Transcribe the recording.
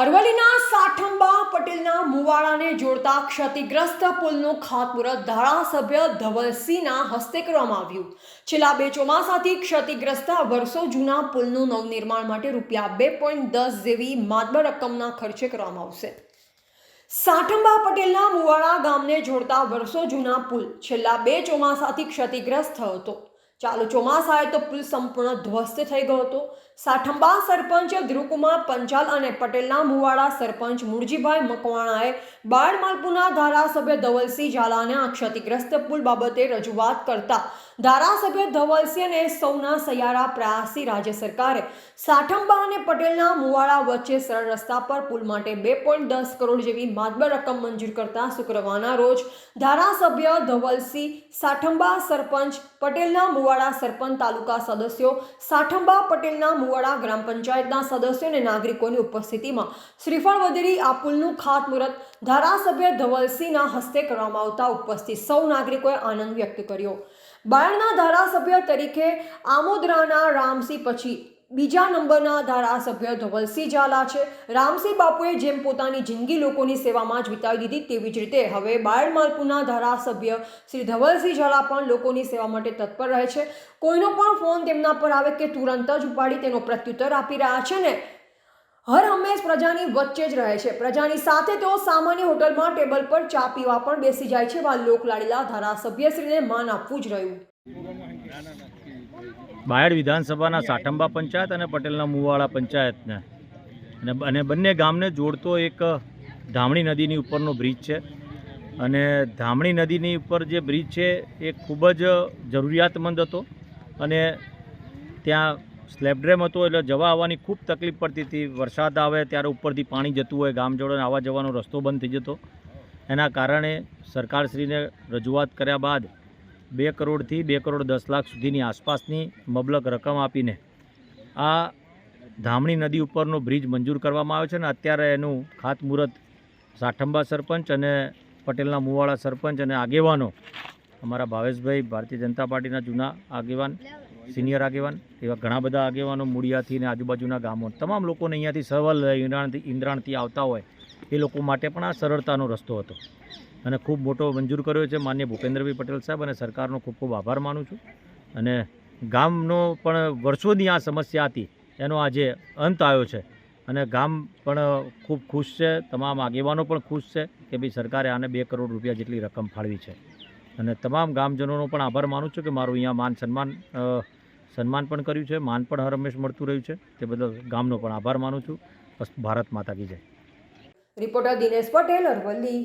અરવલ્લીના સાઠંબા પટેલના મુવાડાને જોડતા ક્ષતિગ્રસ્ત પુલનું ખાતમુહૂર્ત ધારાસભ્ય ધવલસિંહના હસ્તે કરવામાં આવ્યું. છેલ્લા બે ચોમાસાથી ક્ષતિગ્રસ્ત વર્ષો જૂના પુલનું નવનિર્માણ માટે રૂપિયા બે પોઈન્ટ દસ જેવી માતબર રકમના ખર્ચે કરવામાં આવશે. સાઠંબા પટેલના મુવાડા ગામને જોડતા વર્ષો જૂના પુલ છેલ્લા બે ચોમાસાથી ક્ષતિગ્રસ્ત થયો હતો. ચાલુ ચોમાસાએ તો પુલ સંપૂર્ણ ધ્વસ્ત થઈ ગયો હતો. સાઠંબા સરપંચ ધ્રુવકુમાર પંચાલ અને પટેલના મુવાડા સરપંચ મુરજીભાઈ મકવાણાએ બાળ માલપુના ધારાસભ્ય ધવલસિંહ ઝાલાને આ ક્ષતિગ્રસ્ત પુલ બાબતે રજૂઆત કરતા ધારાસભ્ય ધવલસિંહ અને સૌના સૈયારા પ્રયાસથી રાજ્ય સરકારે સાઠંબા અને પટેલના મુવાડા વચ્ચે સરળ રસ્તા પર પુલ માટે બે પોઈન્ટ દસ કરોડ જેવી માતબર રકમ મંજૂર કરતા શુક્રવારના રોજ ધારાસભ્ય ધવલસિંહ સાઠંબા સરપંચ પટેલના મુવાડા સરપંચ તાલુકા સદસ્યો સાઠંબા પટેલના મુવાડા ગ્રામ પંચાયતના સદસ્યો અને નાગરિકોની ઉપસ્થિતિમાં શ્રીફળ વધેરી આ પુલનું ખાતમુહૂર્ત ધારાસભ્ય ધવલસિંહના હસ્તે કરવામાં આવતા ઉપસ્થિત સૌ નાગરિકોએ આનંદ વ્યક્ત કર્યો. બાયડના ધારાસભ્ય તરીકે આમોદરાના રામસિંહ પછી બીજા નંબરના ધારાસભ્ય ધવલસિંહ ઝાલા છે. રામસિંહ બાપુએ જેમ પોતાની જિંદગી લોકોની સેવામાં જ વિતાવી દીધી, તેવી જ રીતે હવે બાયડ માલપુરના ધારાસભ્ય શ્રી ધવલસિંહ ઝાલા પણ લોકોની સેવા માટે તત્પર રહે છે. કોઈનો પણ ફોન તેમના પર આવે કે તુરંત જ ઉપાડી તેનો પ્રત્યુત્તર આપી રહ્યા છે ને હર હંમેશ પ્રજાની વચ્ચે જ રહે છે. પ્રજાની સાથે તેઓ સામાન્ય હોટલમાં ટેબલ પર ચા પીવા પણ બેસી જાય છે વા લોકલાડીલા ધારાસભ્યશ્રીને માન આપવું જ રહ્યું. બાયડ વિધાનસભાના સાઠંબા પંચાયત અને પટેલના મુવાડા પંચાયતને. અને અને બંને ગામને જોડતો એક ધામણી નદીની ઉપરનો બ્રિજ છે. અને ધામણી નદીની ઉપર જે બ્રિજ છે, એ ખૂબ જ જરૂરિયાતમંદ હતો. અને ત્યાં સ્લેબ ડ્રેમ હતો એટલે જવા આવવાની ખૂબ તકલીફ પડતી હતી. વરસાદ આવે ત્યારે ઉપરથી પાણી જતું હોય, ગામ જોડે આવવા જવાનો રસ્તો બંધ થઈ જતો. એના કારણે સરકારશ્રીને રજૂઆત કર્યા બાદ બે કરોડથી બે કરોડ દસ લાખ સુધીની આસપાસની મબલક રકમ આપીને આ ધામણી નદી ઉપરનો બ્રિજ મંજૂર કરવામાં આવ્યો છે અને અત્યારે એનું ખાતમુહૂર્ત સાઠંબા સરપંચ અને પટેલના મુવાડા સરપંચ અને આગેવાનો અમારા ભાવેશભાઈ, ભારતીય જનતા પાર્ટીના જૂના આગેવાન સિનિયર આગેવાન, એવા ઘણા બધા આગેવાનો મૂળિયાથી ને આજુબાજુના ગામો. તમામ લોકોને અહીંયાથી સવલ ઇન્દ્રાણથી ઇન્દ્રાણથી આવતા હોય, એ લોકો માટે પણ આ સરળતાનો રસ્તો હતો. અને ખૂબ મોટો મંજૂર કર્યો છે માન્ય ભૂપેન્દ્રભાઈ પટેલ સાહેબ અને સરકારનો ખૂબ ખૂબ આભાર માનું છું. અને ગામનો પણ વર્ષોની આ સમસ્યા હતી, એનો આજે અંત આવ્યો છે. અને ગામ પણ ખૂબ ખુશ છે, તમામ આગેવાનો પણ ખુશ છે કે ભાઈ સરકારે આને બે કરોડ રૂપિયા જેટલી રકમ ફાળવી છે. અને તમામ ગામજનોનો પણ આભાર માનું છું કે મારું અહીંયા માન સન્માન સન્માન પણ કર્યું છે, માન પણ હર હંમેશ મળતું રહ્યું છે. તે બદલ ગામનો પણ આભાર માનું છું. ભારત માતા કી જય. રિપોર્ટર દિનેશ પટેલ, અરવલ્લી.